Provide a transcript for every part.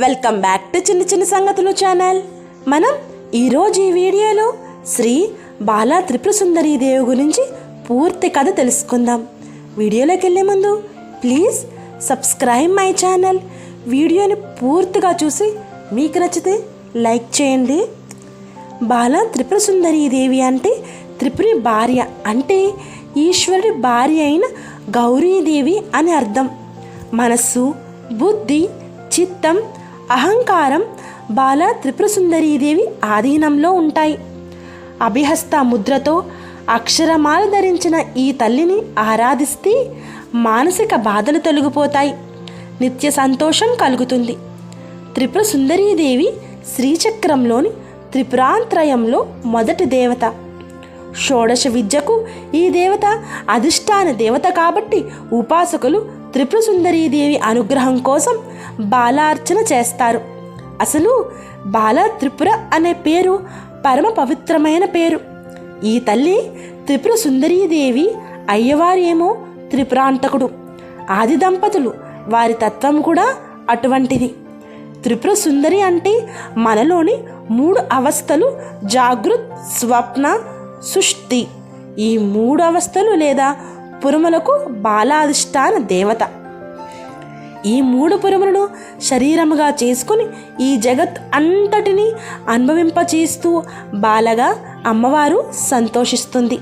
Welcome back to చిన్న చిన్న సంగతులు ఛానల్. మనం ఈరోజు ఈ వీడియోలో శ్రీ బాలా త్రిపుర సుందరీ దేవి గురించి పూర్తి కథ తెలుసుకుందాం. వీడియోలోకి వెళ్ళే ముందు ప్లీజ్ సబ్స్క్రైబ్ మై ఛానల్. వీడియోని పూర్తిగా చూసి మీకు నచ్చితే లైక్ చేయండి. బాలా త్రిపుర సుందరీ దేవి అంటే త్రిపురి భార్య అంటే ఈశ్వరుడి భార్య అయిన గౌరీదేవి అని అర్థం. మనస్సు బుద్ధి చిత్తం అహంకారం బాల త్రిపురసుందరీదేవి ఆధీనంలో ఉంటాయి. అభిహస్త ముద్రతో అక్షరమాల ధరించిన ఈ తల్లిని ఆరాధిస్తే మానసిక బాధలు తొలగిపోతాయి. నిత్య సంతోషం కలుగుతుంది. త్రిపుర సుందరీదేవి శ్రీచక్రంలోని త్రిపురాంత్రయంలో మొదటి దేవత. షోడశ విద్యకు ఈ దేవత అధిష్టాన దేవత కాబట్టి ఉపాసకులు త్రిపురసుందరీదేవి అనుగ్రహం కోసం బాలార్చన చేస్తారు. అసలు బాల త్రిపుర అనే పేరు పరమ పవిత్రమైన పేరు. ఈ తల్లి త్రిపుర సుందరీదేవి అయ్యవారేమో త్రిపురాంతకుడు. ఆది దంపతులు వారి తత్వం కూడా అటువంటిది. త్రిపుర సుందరి అంటే మనలోని మూడు అవస్థలు జాగృత్ స్వప్న సుష్టి. ఈ మూడు అవస్థలు లేదా పురుములకు బాలాధిష్టాన దేవత. ఈ మూడు పురములను శరీరముగా చేసుకుని ఈ జగత్ అంతటిని అనుభవింపచేస్తూ బాలగా అమ్మవారు సంతోషిస్తుంది.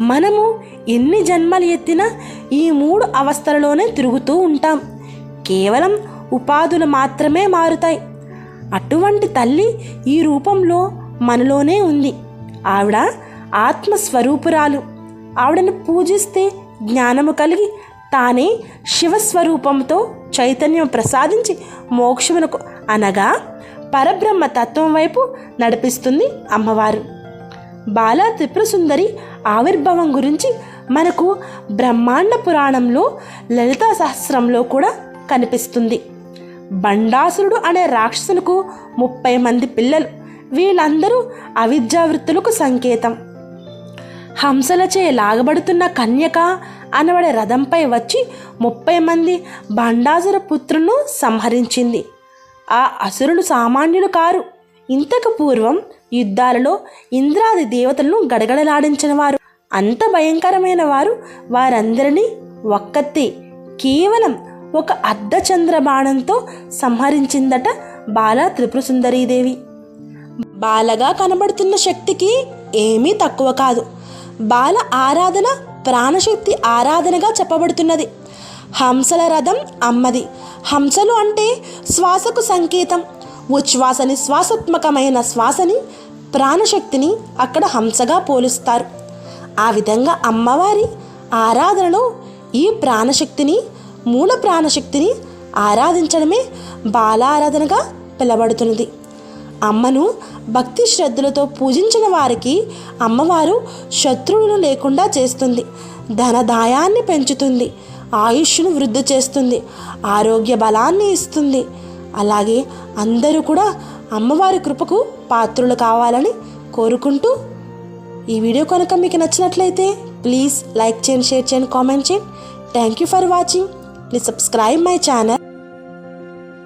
మనము ఎన్ని జన్మలు ఎత్తినా ఈ మూడు అవస్థలలోనే తిరుగుతూ ఉంటాం. కేవలం ఉపాధులు మాత్రమే మారుతాయి. అటువంటి తల్లి ఈ రూపంలో మనలోనే ఉంది. ఆవిడ ఆత్మస్వరూపురాలు. ఆవిడను పూజిస్తే జ్ఞానము కలిగి తానే శివస్వరూపంతో చైతన్యం ప్రసాదించి మోక్షమునకు అనగా పరబ్రహ్మ తత్వం వైపు నడిపిస్తుంది అమ్మవారు. బాలా త్రిపుర ఆవిర్భవం ఆవిర్భావం గురించి మనకు బ్రహ్మాండ పురాణంలో లలితా సహస్రంలో కూడా కనిపిస్తుంది. బండాసురుడు అనే రాక్షసులకు ముప్పై మంది పిల్లలు. వీళ్ళందరూ అవిద్యావృత్తులకు సంకేతం. హంసలచే లాగబడుతున్న కన్యక అనబడే రథంపై వచ్చి ముప్పై మంది బండాసుర పుత్రులను సంహరించింది. ఆ అసురులు సామాన్యులు కారు. ఇంతకు పూర్వం యుద్ధాలలో ఇంద్రాది దేవతలను గడగడలాడించిన వారు. అంత భయంకరమైన వారు వారందరినీ ఒక్కతే కేవలం ఒక అర్ధచంద్ర బాణంతో సంహరించిందట బాల త్రిపుర సుందరీదేవి బాలగా కనబడుతున్న శక్తికి ఏమీ తక్కువ కాదు. బాల ఆరాధన ప్రాణశక్తి ఆరాధనగా చెప్పబడుతున్నది. హంసల రథం అమ్మది. హంసలు అంటే శ్వాసకు సంకేతం. ఉచ్ఛ్వాసని శ్వాసాత్మకమైన శ్వాసని ప్రాణశక్తిని అక్కడ హంసగా పోలుస్తారు. ఆ విధంగా అమ్మవారి ఆరాధనలో ఈ ప్రాణశక్తిని మూల ప్రాణశక్తిని ఆరాధించడమే బాలారాధనగా పిలబడుతున్నది. అమ్మను భక్తి శ్రద్ధలతో పూజించిన వారికి అమ్మవారు శత్రువులు లేకుండా చేస్తుంది. ధనదాయాన్ని పెంచుతుంది. ఆయుష్ను వృద్ధి చేస్తుంది. ఆరోగ్య బలాన్ని ఇస్తుంది. అలాగే అందరూ కూడా అమ్మవారి కృపకు పాత్రులు కావాలని కోరుకుంటూ ఈ వీడియో కనుక మీకు నచ్చినట్లయితే ప్లీజ్ లైక్ చేయండి షేర్ చేయండి కామెంట్ చేయండి. Thank you for watching please subscribe my channel